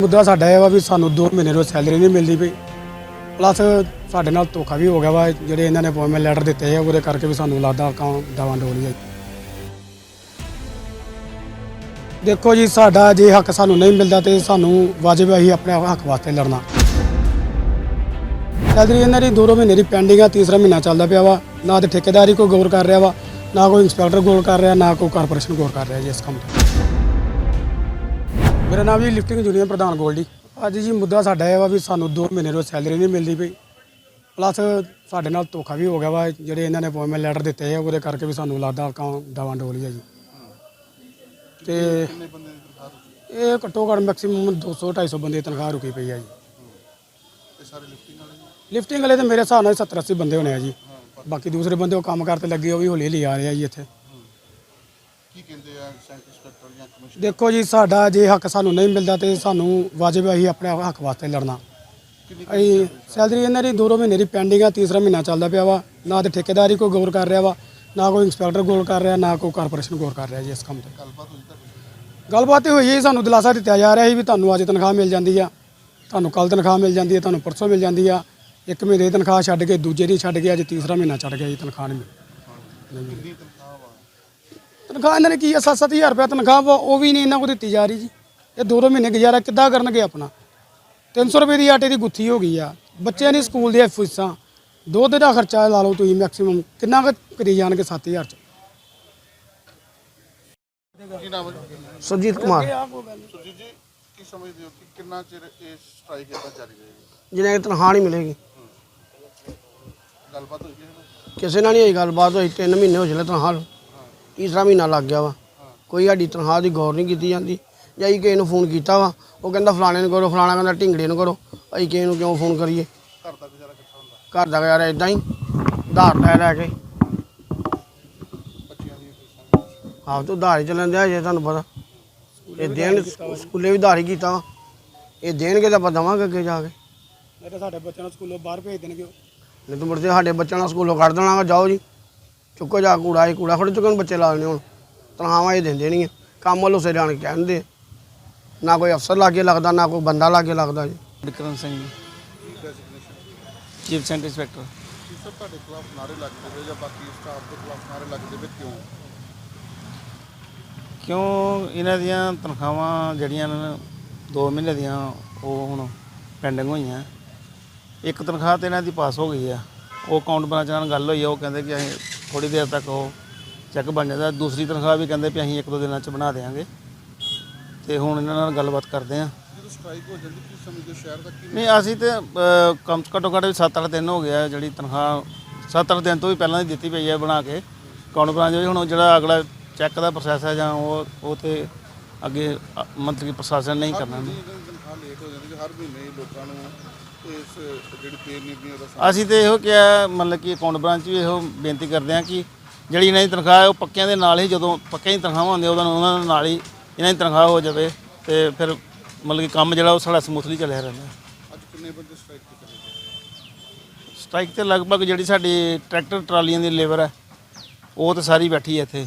ਮੁੱਦਾ ਸਾਡਾ ਇਹ ਵਾ ਵੀ ਸਾਨੂੰ 2 ਮਹੀਨੇ ਰੋਜ਼ ਸੈਲਰੀ ਨਹੀਂ ਮਿਲਦੀ ਪਈ। ਪਲੱਸ ਸਾਡੇ ਨਾਲ ਧੋਖਾ ਵੀ ਹੋ ਗਿਆ ਵਾ, ਜਿਹੜੇ ਇਹਨਾਂ ਨੇ ਅਪਾਇੰਟਮੈਂਟ ਲੈਟਰ ਦਿੱਤੇ ਆ, ਉਹਦੇ ਕਰਕੇ ਵੀ ਸਾਨੂੰ ਲੱਗਦਾ ਕਾਂ ਦਵਾਂ ਡੋਲੀ ਹੈ ਦੇਖੋ ਜੀ, ਸਾਡਾ ਜੇ ਹੱਕ ਸਾਨੂੰ ਨਹੀਂ ਮਿਲਦਾ ਤੇ ਸਾਨੂੰ ਵਾਜਬ ਹੈ ਅਸੀਂ ਆਪਣੇ ਹੱਕ ਵਾਸਤੇ ਲੜਨਾ। ਸੈਲਰੀ ਇਹਨਾਂ ਦੀ ਦੋ ਦੋ ਮਹੀਨੇ ਦੀ ਪੈਂਡਿੰਗ ਆ, ਤੀਸਰਾ ਮਹੀਨਾ ਚੱਲਦਾ ਪਿਆ ਵਾ। ਨਾ ਤੇ ਠੇਕੇਦਾਰੀ ਕੋਈ ਗੌਰ ਕਰ ਰਿਹਾ ਵਾ, ਨਾ ਕੋਈ ਇੰਸਪੈਕਟਰ ਗੌਰ ਕਰ ਰਿਹਾ, ਨਾ ਕੋਈ ਕਾਰਪੋਰੇਸ਼ਨ ਗੌਰ ਕਰ ਰਿਹਾ ਜੀ ਇਸ ਕੰਮ ਤੇ। ਮੇਰਾ ਨਾਮ ਜੀ ਲਿਫਟਿੰਗ ਯੂਨੀਅਨ ਪ੍ਰਧਾਨ ਗੋਲਡੀ। ਅੱਜ ਜੀ ਮੁੱਦਾ ਸਾਡਾ ਇਹ ਵਾ ਵੀ ਸਾਨੂੰ 2 ਮਹੀਨੇ ਰੋਜ਼ ਸੈਲਰੀ ਨਹੀਂ ਮਿਲਦੀ ਪਈ। ਪਲੱਸ ਸਾਡੇ ਨਾਲ ਧੋਖਾ ਵੀ ਹੋ ਗਿਆ ਵਾ ਜਿਹੜੇ ਇਹਨਾਂ ਨੇ ਅਪਾਇੰਟਮੈਂਟ ਲੈਟਰ ਦਿੱਤੇ ਆ ਉਹਦੇ ਕਰਕੇ ਵੀ ਸਾਨੂੰ ਲੱਗਦਾ ਕਾਂ ਦਵਾਂ ਡੋਲੀ ਹੈ ਜੀ। ਤੇ ਇਹ ਘੱਟੋ ਘੱਟ ਮੈਕਸਿਮਮ 200 250 ਬੰਦੇ ਤਨਖਾਹ ਰੁਕੀ ਪਈ ਹੈ ਜੀ। ਲਿਫਟਿੰਗ ਵਾਲੇ ਤੇ ਮੇਰੇ ਹਿਸਾਬ ਨਾਲ 70 80 ਬੰਦੇ ਹੋਣੇ ਆ ਜੀ। ਬਾਕੀ ਦੂਸਰੇ ਬੰਦੇ ਉਹ ਕੰਮ ਕਰਤੇ ਲੱਗੇ ਉਹ ਵੀ ਹੌਲੀ ਹੌਲੀ ਆ ਰਹੇ ਆ ਜੀ ਇੱਥੇ। ਕੀ ਕਹਿੰਦੇ ਆ ਸੈਂਟਰ ਇੰਸਪੈਕਟਰ ਜਾਂ ਕਮਿਸ਼ਨ ਦੇਖੋ ਜੀ ਸਾਡਾ ਜੇ ਹੱਕ ਸਾਨੂੰ ਨਹੀਂ ਮਿਲਦਾ ਤੇ ਸਾਨੂੰ ਵਾਜਬ ਹੈ ਅਸੀਂ ਆਪਣੇ ਹੱਕ ਵਾਸਤੇ ਲੜਨਾ। ਅਸੀਂ ਸੈਲਰੀ ਇਹਨਾਂ ਦੀ ਦੋ ਮਹੀਨੇ ਦੀ ਪੈਂਡਿੰਗ ਆ ਤੀਸਰਾ ਮਹੀਨਾ ਚੱਲਦਾ ਪਿਆ ਵਾ। ਨਾ ਤੇ ਠੇਕੇਦਾਰੀ ਕੋਈ ਗੌਰ ਕਰ ਰਿਹਾ ਵਾ ਨਾ ਕੋਈ ਇੰਸਪੈਕਟਰ ਗੌਰ ਕਰ ਰਿਹਾ ਨਾ ਕੋਈ ਕਾਰਪੋਰੇਸ਼ਨ ਗੌਰ ਕਰ ਰਿਹਾ ਜੀ ਇਸ ਕੰਮ ਤੇ। ਗੱਲਬਾਤ ਹੋਈ ਗੱਲਬਾਤ ਇਹ ਹੋਈ ਹੈ ਸਾਨੂੰ ਦਿਲਾਸਾ ਦਿੱਤਾ ਜਾ ਰਿਹਾ ਸੀ ਵੀ ਤੁਹਾਨੂੰ ਅੱਜ ਤਨਖਾਹ ਮਿਲ ਜਾਂਦੀ ਆ। ਤੁਹਾਨੂੰ ਕੱਲ ਤਨਖਾਹ ਮਿਲ ਜਾਂਦੀ ਹੈ ਤੁਹਾਨੂੰ ਪਰਸੋਂ ਮਿਲ ਜਾਂਦੀ ਆ। ਇੱਕ ਮਹੀਨੇ ਦੀ ਤਨਖਾਹ ਛੱਡ ਕੇ ਦੂਜੇ ਦੀ ਛੱਡ ਕੇ ਅੱਜ ਤੀਸਰਾ ਮਹੀਨਾ ਛੱਡ ਗਿਆ ਜੀ ਤਨਖਾਹ ਨਹੀਂ ਮਿਲੀ। ਤਨਖਾਹ ਇਹਨਾਂ ਨੇ ਕੀ ਆ 7-7000 ਰੁਪਏ ਤਨਖਾਹ ਵਾ ਉਹ ਵੀ ਨਹੀਂ ਇਹਨਾਂ ਕੋਲ ਦਿੱਤੀ ਜਾ ਰਹੀ ਜੀ। ਇਹ ਦੋ ਦੋ ਮਹੀਨੇ ਗੁਜ਼ਾਰਾ ਕਿੱਦਾਂ ਕਰਨਗੇ ਆਪਣਾ? 300 ਰੁਪਏ ਦੀ ਆਟੇ ਦੀ ਗੁੱਥੀ ਹੋ ਗਈ ਆ। ਬੱਚਿਆਂ ਦੀ ਸਕੂਲ ਦੀਆਂ ਫੀਸਾਂ ਦੁੱਧ ਦਾ ਖਰਚਾ ਲਾ ਲਓ ਤੁਸੀਂ ਮੈਕਸਿਮਮ ਕਿੰਨਾ ਕੁ ਕਰੀ ਜਾਣਗੇ 7000 ਚ? ਕੀ ਨਾਮ ਹੈ ਜੀ? ਸੁਰਜੀਤ ਕੁਮਾਰ। ਸੁਰਜੀਤ ਜੀ ਕੀ ਸਮਝਦੇ ਹੋ ਕਿ ਕਿੰਨਾ ਚਿਰ ਇਹ ਸਟ੍ਰਾਈਕ ਇਦਾਂ ਜਾਰੀ ਰਹੇਗੀ? ਜਿਹਨੇ ਤਨਖਾਹ ਨਹੀਂ ਮਿਲੇਗੀ। ਗੱਲਬਾਤ ਹੋਈ ਕਿਸੇ ਨਾਲ? ਕਿਸੇ ਨਾਲ ਨਹੀਂ ਹੋਈ ਗੱਲਬਾਤ ਹੋਈ 3 ਮਹੀਨੇ ਹੋ ਚਲੇ ਤਨਖਾਹ ਨੂੰ। ਤੀਸਰਾ ਮਹੀਨਾ ਲੱਗ ਗਿਆ ਵਾ। ਕੋਈ ਸਾਡੀ ਤਨਖਾਹ ਦੀ ਗੌਰ ਨਹੀਂ ਕੀਤੀ ਜਾਂਦੀ। ਜਾਂ ਅਸੀਂ ਕਿਸੇ ਨੂੰ ਫੋਨ ਕੀਤਾ ਵਾ ਉਹ ਕਹਿੰਦਾ ਫਲਾਣੇ ਨੂੰ ਕਰੋ ਫਲਾਣਾ ਕਹਿੰਦਾ ਢਿੰਗੜੇ ਨੂੰ ਕਰੋ ਅਸੀਂ ਕਿਸੇ ਨੂੰ ਕਿਉਂ ਫੋਨ ਕਰੀਏ? ਘਰ ਦਾ ਗੁਜ਼ਾਰਾ ਕਿੱਥਾ ਹੁੰਦਾ? ਘਰ ਦਾ ਗੁਜ਼ਾਰਾ ਇਦਾਂ ਹੀ ਉਧਾਰ ਲੈ ਲੈ ਕੇ ਆਪ ਤੋਂ ਉਧਾਰ ਹੀ ਚੱਲਣ ਦਿਆ ਜੇ ਤੁਹਾਨੂੰ ਪਤਾ। ਇਹ ਦੇਣ ਸਕੂਲੇ ਵੀ ਉਧਾਰ ਹੀ ਕੀਤਾ ਵਾ। ਇਹ ਦੇਣਗੇ ਤਾਂ ਆਪਾਂ ਦੇਵਾਂਗੇ ਅੱਗੇ ਜਾ ਕੇ। ਨਹੀਂ ਤਾਂ ਸਾਡੇ ਬੱਚਿਆਂ ਨੂੰ ਸਕੂਲੋਂ ਬਾਹਰ ਭੇਜ ਦੇਣਗੇ। ਨਹੀਂ ਤਾਂ ਮੁੜ ਕੇ ਸਾਡੇ ਬੱਚਿਆਂ ਨਾਲ ਸਕੂਲੋਂ ਕੱਢ ਦੇਣਾ ਵਾ ਜਾਓ ਜੀ। ਚੁੱਕੋ ਜਾ ਕੂੜਾ ਇਹ ਕੂੜਾ ਫੜ ਚੁੱਕਣ ਬੱਚੇ ਲਾ ਲੈਣੇ ਹੁਣ। ਤਨਖਾਹਾਂ ਇਹ ਦਿੰਦੇ ਨਹੀਂ ਆ। ਕੰਮ ਵੱਲੋਂ ਸੇ ਜਾਣ ਕੇ ਕਹਿੰਦੇ ਨਾ ਕੋਈ ਅਫਸਰ ਲਾਗੇ ਲੱਗਦਾ ਨਾ ਕੋਈ ਬੰਦਾ ਲਾਗੇ ਲੱਗਦਾ ਜੀ। Vikram Singh ji. Chief centre inspector. ਕੀ ਸਭ ਤੁਹਾਡੇ ਖਿਲਾਫ ਨਾਰੇ ਲੱਗਦੇ ਵੇ ਜਾਂ ਬਾਕੀ ਸਟਾਫ ਦੇ ਖਿਲਾਫ ਨਾਰੇ ਲੱਗਦੇ ਵੇ ਕਿਉਂ? ਕਿਉਂ? ਇਹਨਾਂ ਦੀਆਂ ਤਨਖਾਹਾਂ ਜਿਹੜੀਆਂ ਨੇ 2 ਮਹੀਨੇ ਦੀਆਂ ਉਹ ਹੁਣ ਪੈਂਡਿੰਗ ਹੋਈਆਂ। ਇੱਕ ਤਨਖਾਹ ਤੇ ਇਹਨਾਂ ਦੀ ਪਾਸ ਹੋ ਗਈ ਆ। ਉਹ ਅਕਾਊਂਟ ਬ੍ਰਾਂਚ ਨਾਲ ਗੱਲ ਹੋਈ ਆ ਉਹ ਕਹਿੰਦੇ ਕਿ ਅਸੀਂ ਥੋੜੀ ਦੇਰ ਤੱਕ ਉਹ ਚੈੱਕ ਬਣ ਜਾਂਦਾ। ਦੂਸਰੀ ਤਨਖਾਹ ਵੀ ਕਹਿੰਦੇ ਵੀ ਅਸੀਂ ਇੱਕ ਦੋ ਦਿਨਾਂ ਚ ਬਣਾ ਦੇਵਾਂਗੇ ਤੇ ਹੁਣ ਇਹਨਾਂ ਨਾਲ ਗੱਲਬਾਤ ਕਰਦੇ ਆ। ਜਦੋਂ ਸਟ੍ਰਾਈਕ ਹੋ ਜਾਂਦੀ ਕੀ ਸਮਝਦੇ ਹੋ ਸ਼ਹਿਰ ਦਾ ਕੀ ਨਹੀਂ ਅਸੀਂ ਤੇ ਅਹ, ਕਮ ਘੱਟੋ ਘੱਟ 7-8 ਦਿਨ ਹੋ ਗਿਆ ਜਿਹੜੀ ਤਨਖਾਹ 7-8 ਦਿਨ ਤੋਂ ਵੀ ਪਹਿਲਾਂ ਦੀ ਦਿੱਤੀ ਪਈ ਹੈ ਬਣਾ ਕੇ। ਅਕਾਊਂਟ ਬਣਾ ਜੋ? ਹੁਣ ਜਿਹੜਾ ਅਗਲਾ ਚੈੱਕ ਦਾ ਪ੍ਰੋਸੈਸ ਹੈ ਜਾਂ ਉਹ ਉਹ ਤੇ ਅੱਗੇ ਅ, ਮੰਤਰੀ ਪ੍ਰਸ਼ਾਸਨ ਨਹੀਂ ਕਰਨਾ ਇਹਨਾਂ ਦੀ ਤਨਖਾਹ ਲੇਟ ਹੋ ਜਾਂਦੀ ਹੈ ਹਰ ਮਹੀਨੇ ਹੀ ਲੋਕਾਂ ਨੂੰ ਇਸ ਜਿਹੜੀ ਪੇ ਨਹੀਂ ਦੀ ਉਹਦਾ ਅਸੀਂ ਤੇ ਇਹੋ ਕਿਹਾ ਮਤਲਬ ਕਿ ਅਕਾਊਂਟ ਬ੍ਰਾਂਚ ਵੀ ਇਹੋ ਬੇਨਤੀ ਕਰਦੇ ਹਾਂ ਕਿ ਜਿਹੜੀ ਇਹਨਾਂ ਦੀ ਤਨਖਾਹ ਹੈ ਉਹ ਪੱਕਿਆਂ ਦੇ ਨਾਲ ਹੀ ਜਦੋਂ ਪੱਕਿਆਂ ਦੀ ਤਨਖਾਹਾਂ ਹੁੰਦੀਆਂ ਉਹਨਾਂ ਉਹਨਾਂ ਦੇ ਨਾਲ ਹੀ ਇਹਨਾਂ ਦੀ ਤਨਖਾਹ ਹੋ ਜਾਵੇ ਤੇ ਫਿਰ ਮਤਲਬ ਕਿ ਕੰਮ ਜਿਹੜਾ ਉਹ ਸਾਡਾ ਸਮੂਥਲੀ ਚੱਲਿਆ ਰਹਿੰਦਾ। ਅੱਜ ਕਿੰਨੇ ਬੰਦੇ ਸਟ੍ਰਾਈਕ ਤੇ ਚਲੇ ਸਟ੍ਰਾਈਕ ਤੇ ਲਗਭਗ ਜਿਹੜੀ ਸਾਡੀ ਟਰੈਕਟਰ ਟਰਾਲੀਆਂ ਦੀ ਲੇਬਰ ਹੈ ਉਹ ਤਾਂ ਸਾਰੀ ਬੈਠੀ ਹੈ ਇੱਥੇ।